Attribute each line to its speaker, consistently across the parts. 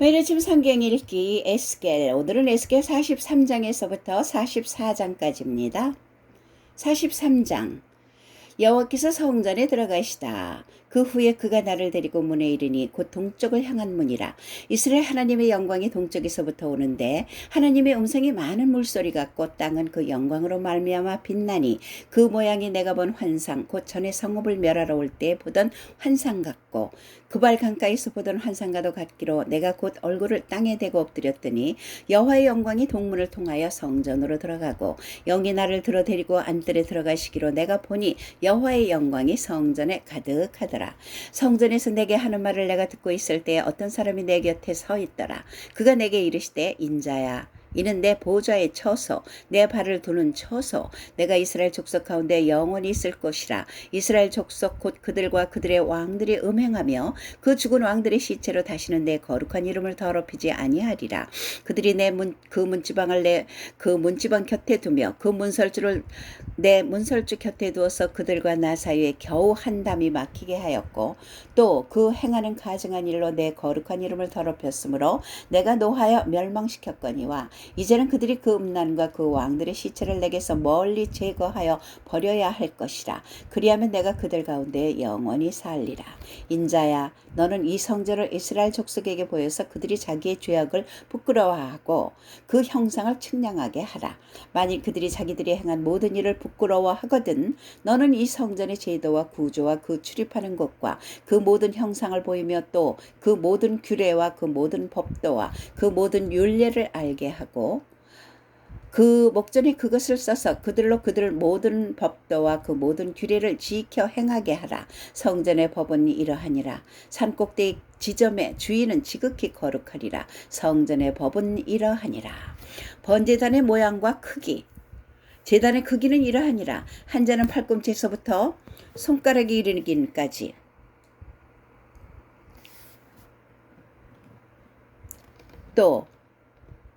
Speaker 1: 아침 성경 읽기 에스겔 오늘은 에스겔 43장에서부터 44장까지입니다. 43장 여호와께서 성전에 들어가시다. 그 후에 그가 나를 데리고 문에 이르니 곧 동쪽을 향한 문이라. 이스라엘 하나님의 영광이 동쪽에서부터 오는데 하나님의 음성이 많은 물소리 같고 땅은 그 영광으로 말미암아 빛나니 그 모양이 내가 본 환상 곧 전에 성읍을 멸하러 올 때 보던 환상 같고 그발 강가에서 보던 환상과도 같기로 내가 곧 얼굴을 땅에 대고 엎드렸더니 여호와의 영광이 동문을 통하여 성전으로 들어가고 영이 나를 들어 데리고 안뜰에 들어가시기로 내가 보니 여호와의 영광이 성전에 가득하더라. 성전에서 내게 하는 말을 내가 듣고 있을 때 어떤 사람이 내 곁에 서 있더라. 그가 내게 이르시되 인자야 이는 내 보좌의 처소, 내 발을 두는 처소, 내가 이스라엘 족속 가운데 영원히 있을 것이라. 이스라엘 족속 곧 그들과 그들의 왕들이 음행하며 그 죽은 왕들의 시체로 다시는 내 거룩한 이름을 더럽히지 아니하리라. 그들이 내 문 그 문지방을 내 그 문지방 곁에 두며 그 문설주를 내 문설주 곁에 두어서 그들과 나 사이에 겨우 한 담이 막히게 하였고 또 그 행하는 가증한 일로 내 거룩한 이름을 더럽혔으므로 내가 노하여 멸망시켰거니와 이제는 그들이 그 음란과 그 왕들의 시체를 내게서 멀리 제거하여 버려야 할 것이라. 그리하면 내가 그들 가운데 영원히 살리라. 인자야, 너는 이 성전을 이스라엘 족속에게 보여서 그들이 자기의 죄악을 부끄러워하고 그 형상을 측량하게 하라. 만일 그들이 자기들이 행한 모든 일을 부끄러워하거든 너는 이 성전의 제도와 구조와 그 출입하는 곳과 그 모든 형상을 보이며 또 그 모든 규례와 그 모든 법도와 그 모든 율례를 알게 하고 그 목전에 그것을 써서 그들로 그들 모든 법도와 그 모든 규례를 지켜 행하게 하라. 성전의 법은 이러하니라. 산꼭대기 지점의 주인은 지극히 거룩하리라. 성전의 법은 이러하니라. 번제단의 모양과 크기, 재단의 크기는 이러하니라. 한 자는 팔꿈치에서부터 손가락이 이르기까지 또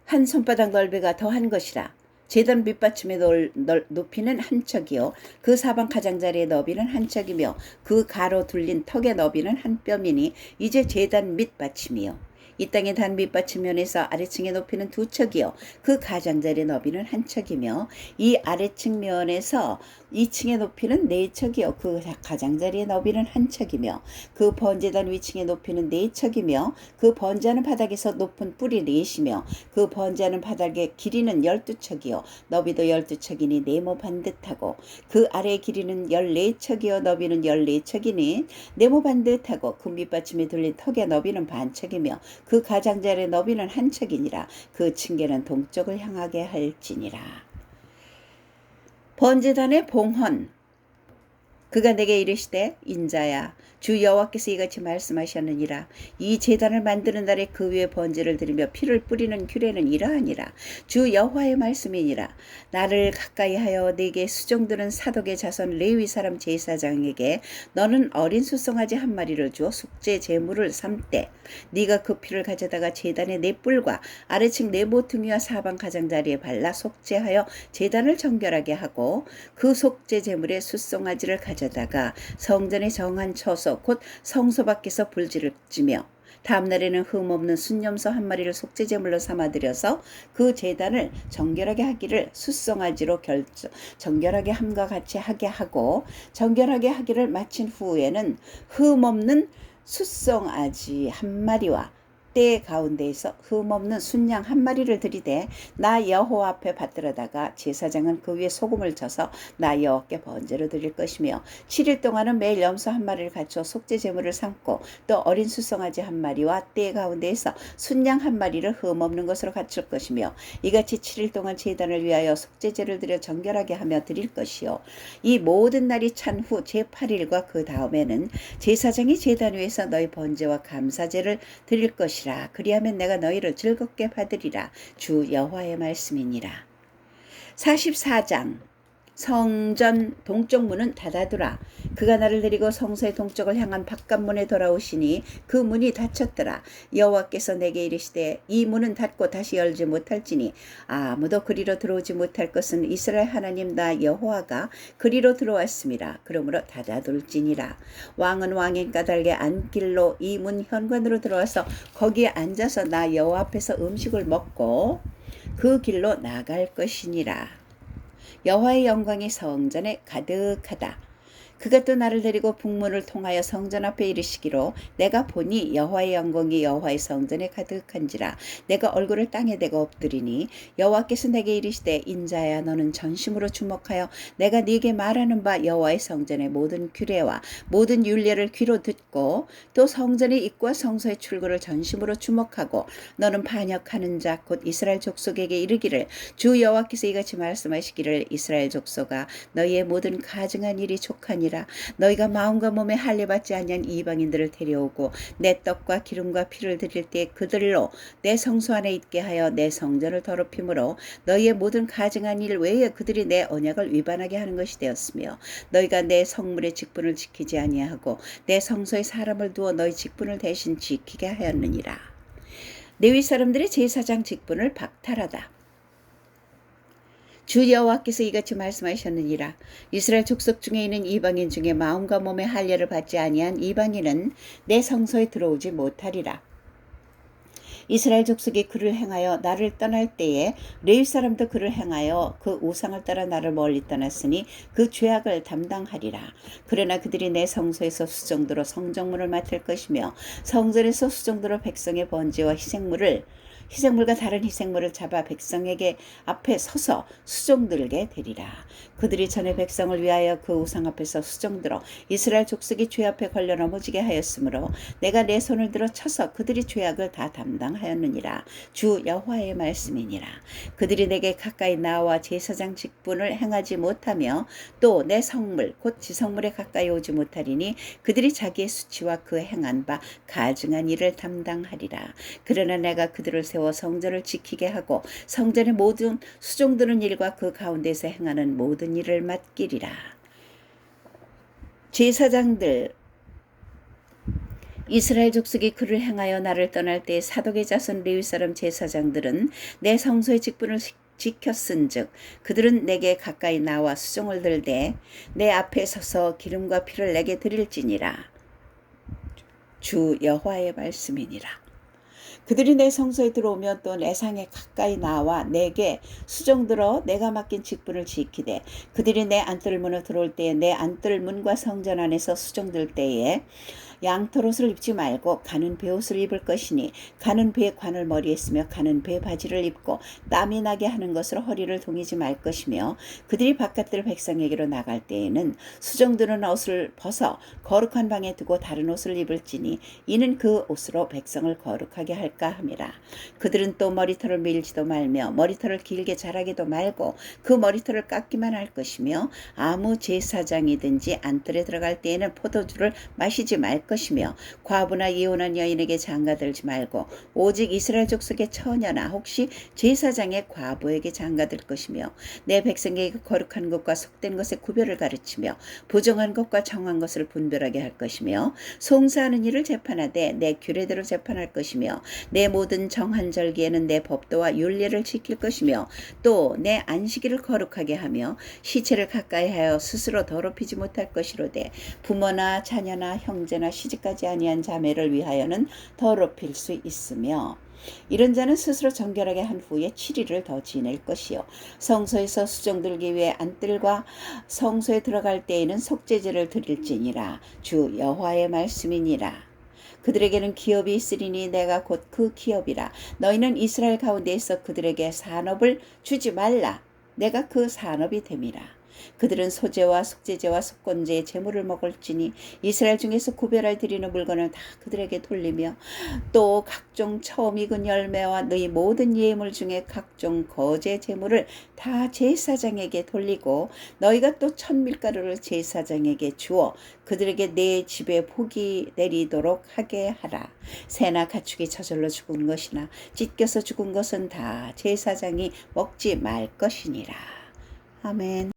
Speaker 1: 한 손바닥 넓이가 더한 것이라. 재단 밑받침의 넓, 넓, 높이는 한 척이요. 그 사방 가장자리의 너비는 한 척이며 그 가로 둘린 턱의 너비는 한 뼘이니 이제 재단 밑받침이요. 이 땅의 단 밑받침면에서 아래층의 높이는 두 척이요. 그 가장자리의 너비는 한 척이며 이 아래층 면에서 2층의 높이는 네 척이요. 그 가장자리의 너비는 한 척이며 그 번제단 위층의 높이는 네 척이며 그 번제하는 바닥에서 높은 뿔이 넷이며 그 번제하는 바닥의 길이는 열두 척이요. 너비도 열두 척이니 네모 반듯하고 그 아래의 길이는 열네 척이요. 너비는 열네 척이니 네모 반듯하고 그 밑받침에 둘린 턱의 너비는 반 척이며 그 가장자리의 너비는 한 척이니라. 그 층계는 동쪽을 향하게 할지니라. 번제단의 봉헌 그가 내게 이르시되 인자야 주 여호와께서 이같이 말씀하셨느니라. 이 제단을 만드는 날에 그 위에 번제를 드리며 피를 뿌리는 규례는 이러하니라. 주 여호와의 말씀이니라. 나를 가까이 하여 내게 수종드는 사독의 자손 레위 사람 제사장에게 너는 어린 수송아지 한 마리를 주어 속죄 제물을 삼되 네가 그 피를 가져다가 제단의 네 뿔과 아래층 네 모퉁이와 사방 가장자리에 발라 속죄하여 제단을 정결하게 하고 그 속죄 제물에 수송아지를 가져 다가 성전의 정한 처소 곧 성소 밖에서 불지를 찌며 다음 날에는 흠없는 순념소 한 마리를 속죄제물로 삼아들여서 그 제단을 정결하게 하기를 숫송아지로 결정 정결하게 함과 같이 하게 하고 정결하게 하기를 마친 후에는 흠없는 숫송아지 한 마리와 때 가운데에서 흠없는 순양 한 마리를 들이대 나 여호와 앞에 받들어다가 제사장은 그 위에 소금을 쳐서 나 여호와께 번제로 드릴 것이며 7일 동안은 매일 염소 한 마리를 갖춰 속죄 제물을 삼고 또 어린 수송아지 한 마리와 때 가운데에서 순양 한 마리를 흠없는 것으로 갖출 것이며 이같이 7일 동안 제단을 위하여 속죄제를 드려 정결하게 하며 드릴 것이요. 이 모든 날이 찬 후 제8일과 그 다음에는 제사장이 제단 위에서 너희 번제와 감사제를 드릴 것이라 것이라. 그리하면 내가 너희를 즐겁게 받으리라. 주 여호와의 말씀이니라. 44장 성전 동쪽 문은 닫아두라. 그가 나를 데리고 성소의 동쪽을 향한 바깥문에 돌아오시니 그 문이 닫혔더라. 여호와께서 내게 이르시되 이 문은 닫고 다시 열지 못할지니 아무도 그리로 들어오지 못할 것은 이스라엘 하나님 나 여호와가 그리로 들어왔습니다. 그러므로 닫아둘지니라. 왕은 왕의 까닭에 안길로 이 문 현관으로 들어와서 거기에 앉아서 나 여호와 앞에서 음식을 먹고 그 길로 나갈 것이니라. 여호와의 영광이 성전에 가득하다. 그가 또 나를 데리고 북문을 통하여 성전 앞에 이르시기로 내가 보니 여호와의 영광이 여호와의 성전에 가득한지라 내가 얼굴을 땅에 대고 엎드리니 여호와께서 내게 이르시되 인자야 너는 전심으로 주목하여 내가 네게 말하는 바 여호와의 성전의 모든 규례와 모든 율례를 귀로 듣고 또 성전의 입과 성소의 출구를 전심으로 주목하고 너는 반역하는 자 곧 이스라엘 족속에게 이르기를 주 여호와께서 이같이 말씀하시기를 이스라엘 족속아 너희의 모든 가증한 일이 족하니 라 너희가 마음과 몸에 할례 받지 아니한 이방인들을 데려오고 내 떡과 기름과 피를 드릴 때 그들로 내 성소 안에 있게 하여 내 성전을 더럽힘으로 너희의 모든 가증한 일 외에 그들이 내 언약을 위반하게 하는 것이 되었으며 너희가 내 성물의 직분을 지키지 아니하고 내 성소에 사람을 두어 너희 직분을 대신 지키게 하였느니라. 레위 사람들의 제사장 직분을 박탈하다 주 여호와께서 이같이 말씀하셨느니라 이스라엘 족속 중에 있는 이방인 중에 마음과 몸의 할례를 받지 아니한 이방인은 내 성소에 들어오지 못하리라 이스라엘 족속이 그를 행하여 나를 떠날 때에 레위 사람도 그를 행하여 그 우상을 따라 나를 멀리 떠났으니 그 죄악을 담당하리라. 그러나 그들이 내 성소에서 수정도로 성정물을 맡을 것이며 성전에서 수정도로 백성의 번제와 희생물을 희생물과 다른 희생물을 잡아 백성에게 앞에 서서 수종 들게 되리라. 그들이 전에 백성을 위하여 그 우상 앞에서 수종 들어 이스라엘 족속이 죄 앞에 걸려 넘어지게 하였으므로 내가 내 손을 들어 쳐서 그들이 죄악을 다 담당하였느니라. 주 여호와의 말씀이니라. 그들이 내게 가까이 나와 제사장 직분을 행하지 못하며 또 내 성물 곧 지성물에 가까이 오지 못하리니 그들이 자기의 수치와 그 행한 바 가증한 일을 담당하리라. 그러나 내가 그들을 세워 성전을 지키게 하고 성전의 모든 수종드는 일과 그 가운데서 행하는 모든 일을 맡기리라. 제사장들 이스라엘 족속이 그를 행하여 나를 떠날 때 사독의 자손 레위 사람 제사장들은 내 성소의 직분을 지켰은즉 그들은 내게 가까이 나와 수종을 들되 내 앞에 서서 기름과 피를 내게 드릴지니라 주 여호와의 말씀이니라 그들이 내 성소에 들어오면 또 내 상에 가까이 나와 내게 수종 들어 내가 맡긴 직분을 지키되 그들이 내 안뜰 문을 들어올 때에 내 안뜰 문과 성전 안에서 수종들 때에 양털옷을 입지 말고 가는 배옷을 입을 것이니 가는 배 관을 머리에 쓰며 가는 배 바지를 입고 땀이 나게 하는 것으로 허리를 동이지 말 것이며 그들이 바깥들 백성에게로 나갈 때에는 수정드는 옷을 벗어 거룩한 방에 두고 다른 옷을 입을지니 이는 그 옷으로 백성을 거룩하게 할까 함이라. 그들은 또 머리털을 밀지도 말며 머리털을 길게 자라기도 말고 그 머리털을 깎기만 할 것이며 아무 제사장이든지 안뜰에 들어갈 때에는 포도주를 마시지 말 것이며 과부나 이혼한 여인에게 장가들지 말고 오직 이스라엘 족속의 처녀나 혹시 제사장의 과부에게 장가들 것이며 내 백성에게 거룩한 것과 속된 것의 구별을 가르치며 부정한 것과 정한 것을 분별하게 할 것이며 송사하는 일을 재판하되 내 규례대로 재판할 것이며 내 모든 정한 절기에는 내 법도와 윤례를 지킬 것이며 또 내 안식일을 거룩하게 하며 시체를 가까이 하여 스스로 더럽히지 못할 것이로되 부모나 자녀나 형제나 시집까지 아니한 자매를 위하여는 더럽힐 수 있으며 이런 자는 스스로 정결하게 한 후에 7일을 더 지낼 것이요. 성소에서 수정 들기 위해 안뜰과 성소에 들어갈 때에는 속죄제를 드릴지니라. 주 여호와의 말씀이니라. 그들에게는 기업이 있으리니 내가 곧 그 기업이라. 너희는 이스라엘 가운데에서 그들에게 산업을 주지 말라. 내가 그 산업이 됨이라 그들은 소재와 속죄제와 속건제의 제물을 먹을지니 이스라엘 중에서 구별할 드리는 물건을 다 그들에게 돌리며 또 각종 처음 익은 열매와 너희 모든 예물 중에 각종 거제 제물을 다 제사장에게 돌리고 너희가 또 천밀가루를 제사장에게 주어 그들에게 내 집에 복이 내리도록 하게 하라. 새나 가축이 저절로 죽은 것이나 찢겨서 죽은 것은 다 제사장이 먹지 말 것이니라. 아멘.